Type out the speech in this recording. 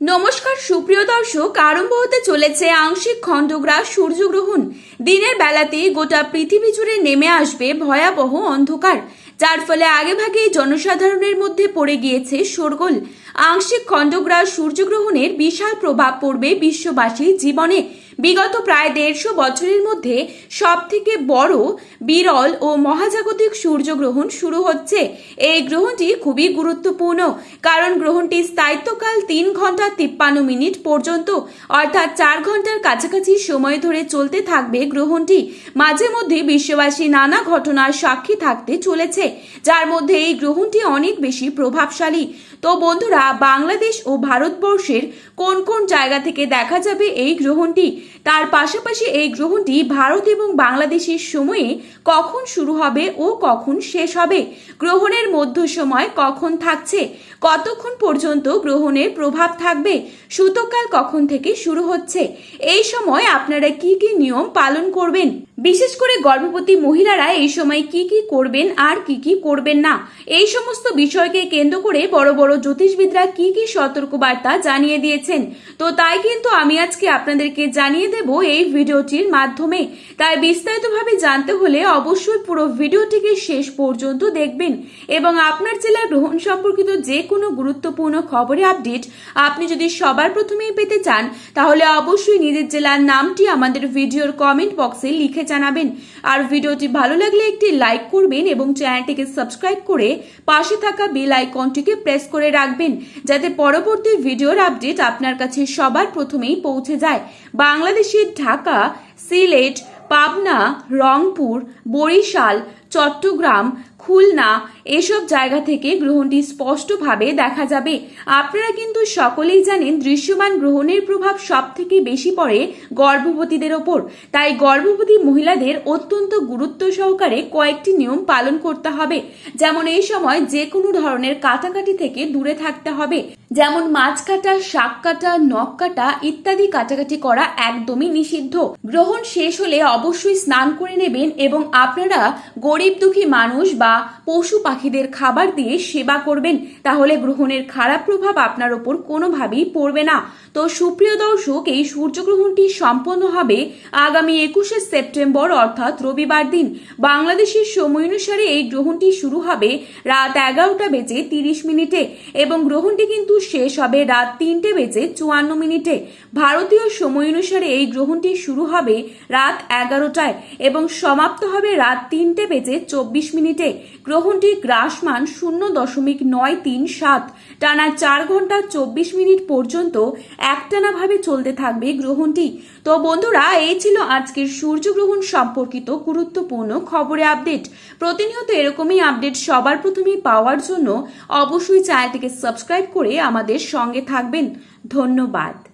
নমস্কার, সুপ্রিয় দর্শক, আরম্ভ হতে চলেছে আংশিক খণ্ডগ্রাস সূর্যগ্রহণ। দিনের বেলাতে গোটা পৃথিবী জুড়ে নেমে আসবে ভয়াবহ অন্ধকার, যার ফলে আগেভাগেই জনসাধারণের মধ্যে পড়ে গিয়েছে শোরগোল। আংশিক খণ্ডগ্রাস সূর্যগ্রহণের বিশাল প্রভাব পড়বে বিশ্ববাসীর জীবনে। বিগত প্রায় দেড়শো বছরের মধ্যে সব থেকে বড় বিরল ও মহাজাগতিক সূর্যগ্রহণ শুরু হচ্ছে। এই গ্রহণটি খুবই গুরুত্বপূর্ণ, কারণ গ্রহণটি স্থায়িত্বকাল তিন ঘণ্টা তিপ্পান্ন মিনিট পর্যন্ত, অর্থাৎ চার ঘণ্টার কাছাকাছি সময় ধরে চলতে থাকবে গ্রহণটি। মাঝে মধ্যে বিশ্ববাসী নানা ঘটনার সাক্ষী থাকতে চলেছে, যার মধ্যে এই গ্রহণটি অনেক বেশি প্রভাবশালী। তো বন্ধুরা, বাংলাদেশ ও ভারতবর্ষের কোন কোন জায়গা থেকে দেখা যাবে এই গ্রহণটি? তার পাশাপাশি এই গ্রহণটি ভারত এবং বাংলাদেশের সময়ে কখন শুরু হবে ও কখন শেষ হবে? গ্রহণের মধ্য সময় কখন থাকছে? কতক্ষণ পর্যন্ত গ্রহণের প্রভাব থাকবে? সূতকাল কখন থেকে শুরু হচ্ছে? এই সময় আপনারা কি কি নিয়ম পালন করবেন? বিশেষ করে গর্ভবতী মহিলারা এই সময় কি কি করবেন আর কি কি করবেন না? এই সমস্ত বিষয়কে কেন্দ্র করে বড় বড় জ্যোতিষবিদরা কি কি সতর্কবার্তা জানিয়ে দিয়েছেন? তো তাই কিন্তু আমি আজকে আপনাদেরকে জানিয়ে দেব এই ভিডিওটির মাধ্যমে। তাই বিস্তারিতভাবে জানতে হলে অবশ্যই পুরো ভিডিওটিকে শেষ পর্যন্ত দেখবেন এবং আপনার জেলার গ্রহণ সম্পর্কিত যে কোনো গুরুত্বপূর্ণ খবরের আপডেট আপনি যদি সবার প্রথমেই পেতে চান, তাহলে অবশ্যই নিজের জেলার নামটি আমাদের ভিডিওর কমেন্ট বক্সে লিখে জানাবেন। আর ভিডিওটি ভালো লাগলে একটি লাইক করবেন এবং চ্যানেলটিকে সাবস্ক্রাইব করে পাশে থাকা বেল আইকনটিকে প্রেস করে রাখবেন, যাতে পরবর্তী ভিডিওর আপডেট আপনার কাছে সবার প্রথমেই পৌঁছে যায়। বাংলাদেশের ঢাকা সিলেট পাবনা রংপুর বরিশাল চট্টগ্রাম খুলনা, এসব জায়গা থেকে গ্রহণটি স্পষ্টভাবে দেখা যাবে। আপনারা কিন্তু সকলেই জানেন দৃশ্যমান গ্রহণের প্রভাব সব থেকে বেশি পড়ে গর্ভবতীদের ওপর। তাই গর্ভবতী মহিলাদের অত্যন্ত গুরুত্ব সহকারে কয়েকটি নিয়ম পালন করতে হবে। যেমন এই সময় যে কোনো ধরনের কাটাকাটি থেকে দূরে থাকতে হবে। যেমন মাছ কাটা, শাক কাটা, নখ কাটা ইত্যাদি কাটাকাটি করা একদমই নিষিদ্ধ। গ্রহণ শেষ হলে অবশ্যই স্নান করে নেবেন এবং আপনারা গরিব দুঃখী মানুষ বা পশু পাখিদের খাবার দিয়ে সেবা করবেন, তাহলে গ্রহণের খারাপ প্রভাব আপনার ওপর কোনোভাবেই পড়বে না। তো সুপ্রিয় দর্শক, এই সূর্যগ্রহণটি সম্পন্ন হবে আগামী একুশে সেপ্টেম্বর, অর্থাৎ রবিবার দিন। বাংলাদেশের সময় অনুসারে এই গ্রহণটি শুরু হবে রাত এগারোটা বেজে তিরিশ মিনিটে এবং গ্রহণটি কিন্তু শেষ হবে রাত তিনটে বেজে চুয়ান্ন মিনিটে। ভারতীয় সময় অনুসারে এই গ্রহণটি শুরু হবে রাত এগারোটায় এবং সমাপ্ত হবে রাত তিনটে বেজে চব্বিশ মিনিটে। গ্রহণটি গ্রাসমান শূন্য দশমিক নয় তিন সাত। টানা চার ঘণ্টা চব্বিশ মিনিট পর্যন্ত একটানাভাবে চলতে থাকবে গ্রহণটি। তো বন্ধুরা, এই ছিল আজকের সূর্যগ্রহণ সম্পর্কিত গুরুত্বপূর্ণ খবরে আপডেট। প্রতিনিয়ত এরকমই আপডেট সবার প্রথমেই পাওয়ার জন্য অবশ্যই চ্যানেলটিকে সাবস্ক্রাইব করে আমাদের সঙ্গে থাকবেন। ধন্যবাদ।